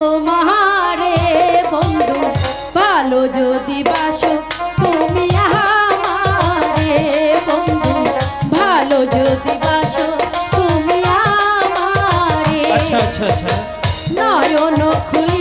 তোমারে বন্ধু ভালো যদি বাসো তুমি আমারে বন্ধু। ভালো যদি বাসো তুমি আমারে। আচ্ছা আচ্ছা আচ্ছা। নয়ন খুলে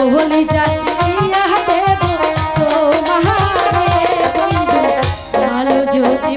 কোহলি যাচ্ছে দেব তোমারে বন্ধু। ভালো যদি